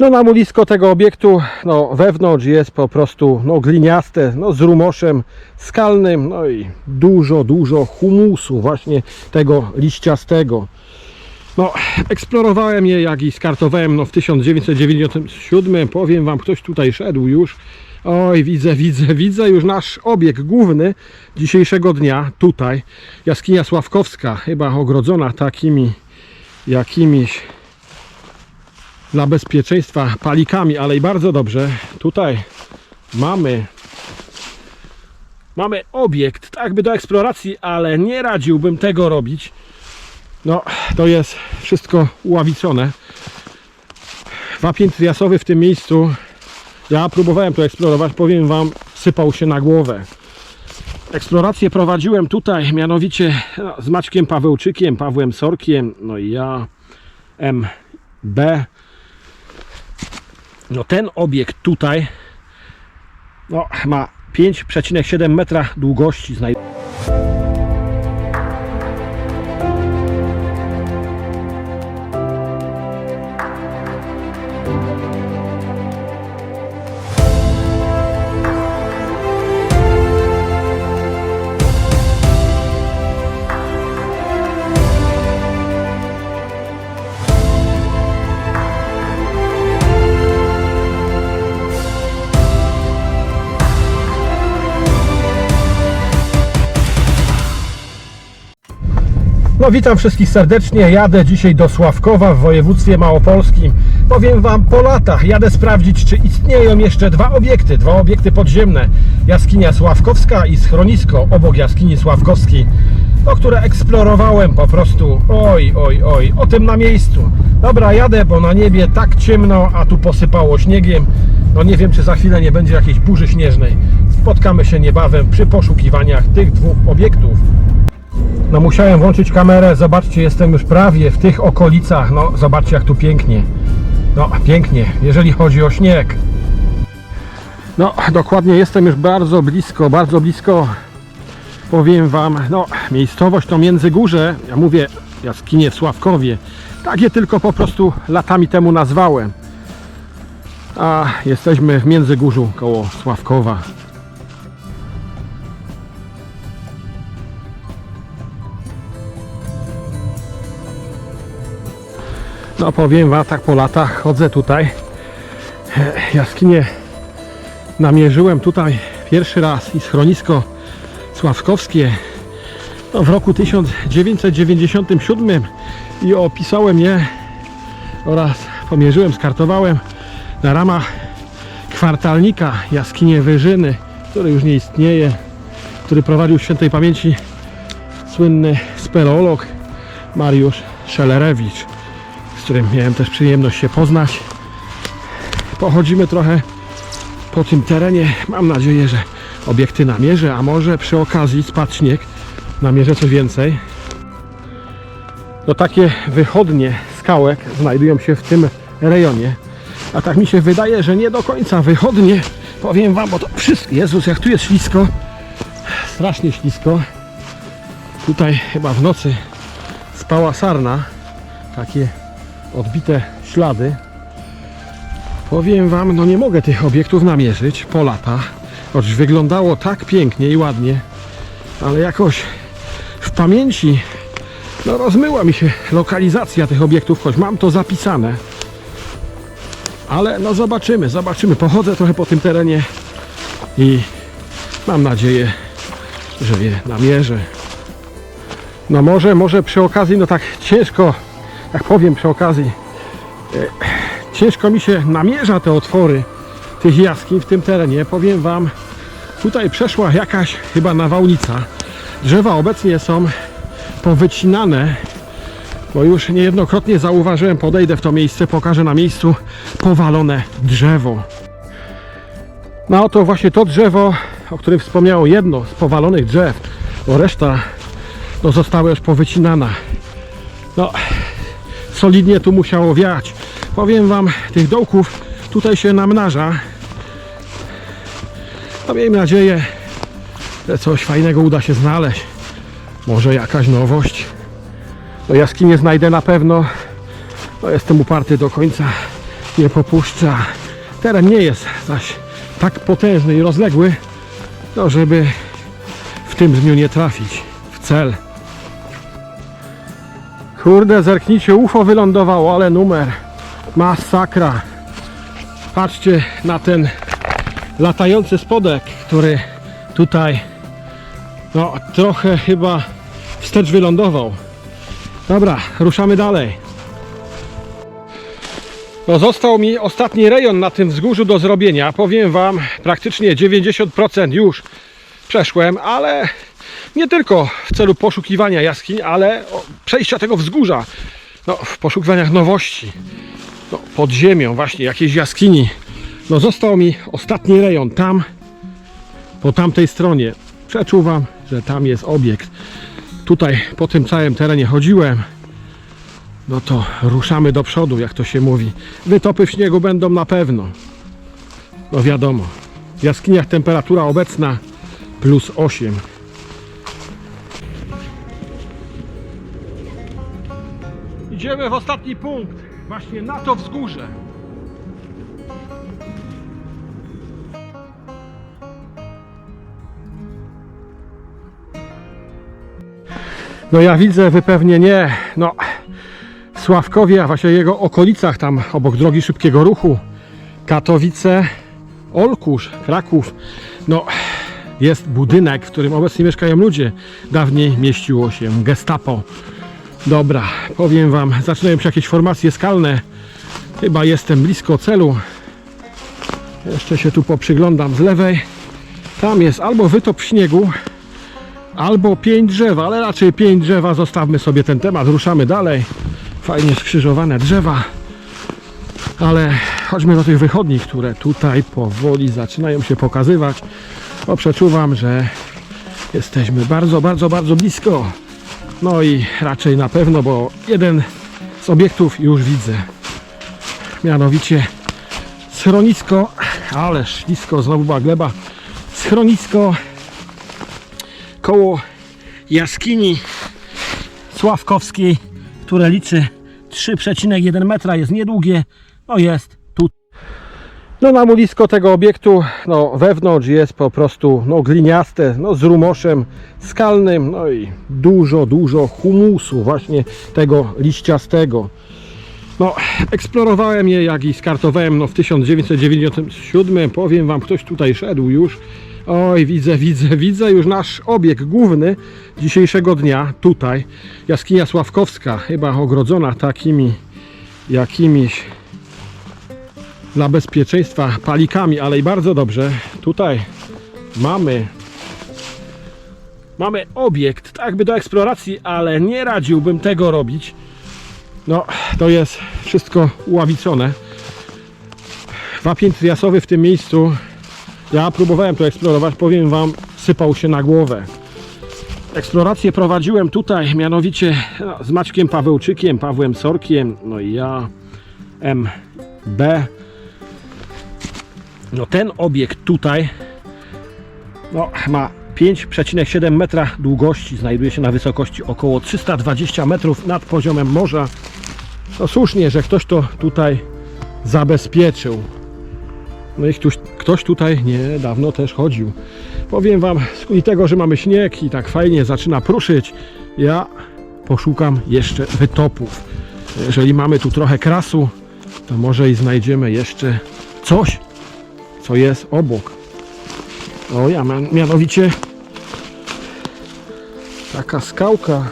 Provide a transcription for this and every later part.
No na mulisko tego obiektu, no wewnątrz jest po prostu no gliniaste, no z rumoszem skalnym, no i dużo, dużo humusu właśnie tego liściastego. No, eksplorowałem je, jak i skartowałem no, w 1997. Powiem Wam, ktoś tutaj szedł już. Oj, widzę, widzę, widzę już nasz obieg główny dzisiejszego dnia. Tutaj jaskinia Sławkowska, chyba ogrodzona takimi jakimiś dla bezpieczeństwa palikami, ale i bardzo dobrze. Tutaj mamy mamy obiekt, tak by do eksploracji, ale nie radziłbym tego robić. No, to jest wszystko uławiczone. Wapień triasowy w tym miejscu, ja próbowałem to eksplorować, powiem Wam, sypał się na głowę. Eksplorację prowadziłem tutaj, mianowicie no, z Maćkiem Pawełczykiem, Pawłem Sorkiem, no i ja, MB. No ten obiekt tutaj no, ma 5,7 metra długości. Znaj- No witam wszystkich serdecznie. Jadę dzisiaj do Sławkowa w województwie małopolskim. Powiem Wam po latach jadę sprawdzić, czy istnieją jeszcze dwa obiekty, dwa obiekty podziemne. Jaskinia Sławkowska i schronisko obok jaskini Sławkowskiej, o które eksplorowałem po prostu. Oj, oj, oj, o tym na miejscu. Dobra, jadę, bo na niebie tak ciemno, a tu posypało śniegiem. No nie wiem, czy za chwilę nie będzie jakiejś burzy śnieżnej. Spotkamy się niebawem przy poszukiwaniach tych dwóch obiektów. No musiałem włączyć kamerę, zobaczcie, jestem już prawie w tych okolicach, no zobaczcie jak tu pięknie. No pięknie, jeżeli chodzi o śnieg. No dokładnie jestem już bardzo blisko, bardzo blisko. Powiem Wam, no miejscowość to Międzygórze, ja mówię jaskinie w Sławkowie. Tak je tylko po prostu latami temu nazwałem. A jesteśmy w Międzygórzu koło Sławkowa. No powiem wam, tak po latach chodzę tutaj. E, Jaskinie namierzyłem tutaj pierwszy raz i schronisko Sławkowskie no, w roku 1997 i opisałem je oraz pomierzyłem, skartowałem na ramach kwartalnika jaskinie Wyżyny, który już nie istnieje, który prowadził w świętej pamięci słynny speleolog Mariusz Szelerewicz którym miałem też przyjemność się poznać. Pochodzimy trochę po tym terenie. Mam nadzieję, że obiekty namierzę, a może przy okazji spadł śnieg. Namierzę coś więcej. No takie wychodnie skałek znajdują się w tym rejonie. A tak mi się wydaje, że nie do końca wychodnie. Powiem Wam, bo to wszystko... Jezus, jak tu jest ślisko. Strasznie ślisko. Tutaj chyba w nocy spała sarna. Takie odbite ślady. Powiem Wam, no nie mogę tych obiektów namierzyć po latach. Choć wyglądało tak pięknie i ładnie, ale jakoś w pamięci no rozmyła mi się lokalizacja tych obiektów, choć mam to zapisane. Ale no zobaczymy, zobaczymy. Pochodzę trochę po tym terenie i mam nadzieję, że je namierzę. No może, może przy okazji, no tak ciężko jak powiem przy okazji, e, ciężko mi się namierza te otwory tych jaskiń w tym terenie. Powiem Wam, tutaj przeszła jakaś chyba nawałnica. Drzewa obecnie są powycinane, bo już niejednokrotnie zauważyłem, podejdę w to miejsce, pokażę na miejscu powalone drzewo. No to właśnie to drzewo, o którym wspomniało jedno z powalonych drzew, bo reszta no, została już powycinana. No, solidnie tu musiało wiać. Powiem Wam, tych dołków tutaj się namnaża. No miejmy nadzieję, że coś fajnego uda się znaleźć. Może jakaś nowość. No jaskinię znajdę na pewno. No jestem uparty do końca. nie popuszcza. Teren nie jest zaś tak potężny i rozległy, no żeby w tym dniu nie trafić w cel. Kurde, zerknijcie, UFO wylądowało, ale numer. Masakra. Patrzcie na ten latający spodek, który tutaj no trochę chyba wstecz wylądował. Dobra, ruszamy dalej. No został mi ostatni rejon na tym wzgórzu do zrobienia. Powiem Wam, praktycznie 90% już przeszłem, ale nie tylko w celu poszukiwania jaskiń, ale przejścia tego wzgórza. No, w poszukiwaniach nowości. No, pod ziemią właśnie, jakiejś jaskini. No został mi ostatni rejon tam, po tamtej stronie. Przeczuwam, że tam jest obiekt. Tutaj po tym całym terenie chodziłem. No to ruszamy do przodu, jak to się mówi. Wytopy w śniegu będą na pewno. No wiadomo. W jaskiniach temperatura obecna plus 8. Idziemy w ostatni punkt. Właśnie na to wzgórze. No ja widzę, wy pewnie nie. No, w Sławkowie, a właśnie jego okolicach, tam obok drogi szybkiego ruchu, Katowice, Olkusz, Kraków, no jest budynek, w którym obecnie mieszkają ludzie. Dawniej mieściło się gestapo. Dobra, powiem wam, zaczynają się jakieś formacje skalne. Chyba jestem blisko celu. Jeszcze się tu poprzyglądam z lewej. Tam jest albo wytop śniegu, albo pięć drzewa, ale raczej pięć drzewa. Zostawmy sobie ten temat, ruszamy dalej. Fajnie skrzyżowane drzewa. Ale chodźmy do tych wychodni, które tutaj powoli zaczynają się pokazywać. Bo przeczuwam, że jesteśmy bardzo, bardzo, bardzo blisko. No i raczej na pewno, bo jeden z obiektów już widzę. Mianowicie schronisko, ale ślisko, znowu była gleba. Schronisko koło jaskini Sławkowskiej, które liczy 3,1 metra, jest niedługie, no jest. No na mulisko tego obiektu, no wewnątrz jest po prostu no gliniaste, no z rumoszem skalnym, no i dużo, dużo humusu właśnie tego liściastego. No, eksplorowałem je, jak i skartowałem no, w 1997. Powiem Wam, ktoś tutaj szedł już. Oj, widzę, widzę, widzę już nasz obieg główny dzisiejszego dnia. Tutaj jaskinia Sławkowska, chyba ogrodzona takimi jakimiś dla bezpieczeństwa palikami, ale i bardzo dobrze. Tutaj mamy mamy obiekt, tak by do eksploracji, ale nie radziłbym tego robić. No, to jest wszystko uławicone. Wapień triasowy w tym miejscu, ja próbowałem to eksplorować, powiem Wam, sypał się na głowę. Eksplorację prowadziłem tutaj, mianowicie no, z Maćkiem Pawełczykiem, Pawłem Sorkiem, no i ja, MB. No ten obiekt tutaj no, ma 5,7 metra długości, znajduje się na wysokości około 320 metrów nad poziomem morza. No słusznie, że ktoś to tutaj zabezpieczył. No i ktoś, ktoś tutaj niedawno też chodził. Powiem Wam, z tego, że mamy śnieg i tak fajnie zaczyna pruszyć, ja poszukam jeszcze wytopów. Jeżeli mamy tu trochę krasu, to może i znajdziemy jeszcze coś, co jest obok. O ja, mian- mianowicie taka skałka,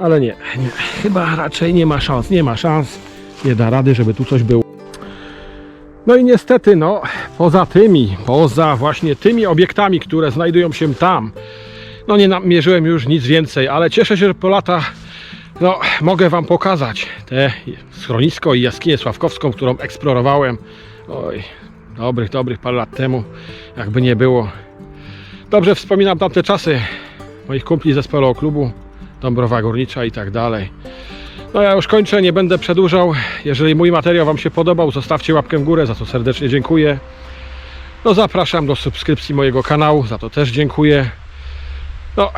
ale nie, nie, chyba raczej nie ma szans, nie ma szans, nie da rady, żeby tu coś było. No i niestety, no, poza tymi, poza właśnie tymi obiektami, które znajdują się tam, no nie namierzyłem już nic więcej, ale cieszę się, że po latach, no, mogę Wam pokazać te schronisko i jaskinię Sławkowską, którą eksplorowałem, oj, dobrych, dobrych parę lat temu, jakby nie było. Dobrze wspominam tamte czasy moich kumpli z SPLO klubu, Dąbrowa Górnicza i tak dalej. No ja już kończę, nie będę przedłużał. Jeżeli mój materiał Wam się podobał, zostawcie łapkę w górę, za to serdecznie dziękuję. No zapraszam do subskrypcji mojego kanału, za to też dziękuję. No,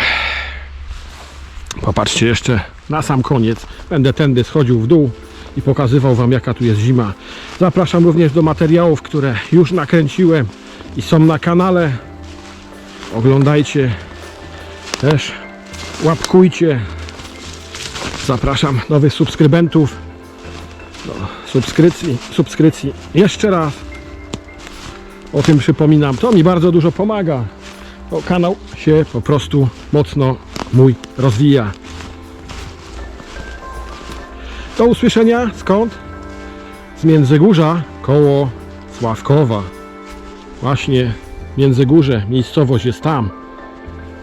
popatrzcie jeszcze na sam koniec. Będę tędy schodził w dół. I pokazywał Wam jaka tu jest zima. Zapraszam również do materiałów, które już nakręciłem i są na kanale. Oglądajcie też, łapkujcie. Zapraszam nowych subskrybentów do subskrypcji, subskrypcji. Jeszcze raz o tym przypominam. To mi bardzo dużo pomaga. Bo kanał się po prostu mocno mój rozwija. Do usłyszenia. Skąd? Z Międzygórza koło Sławkowa. Właśnie Międzygórze, miejscowość jest tam.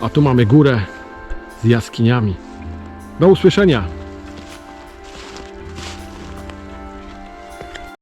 A tu mamy górę z jaskiniami. Do usłyszenia.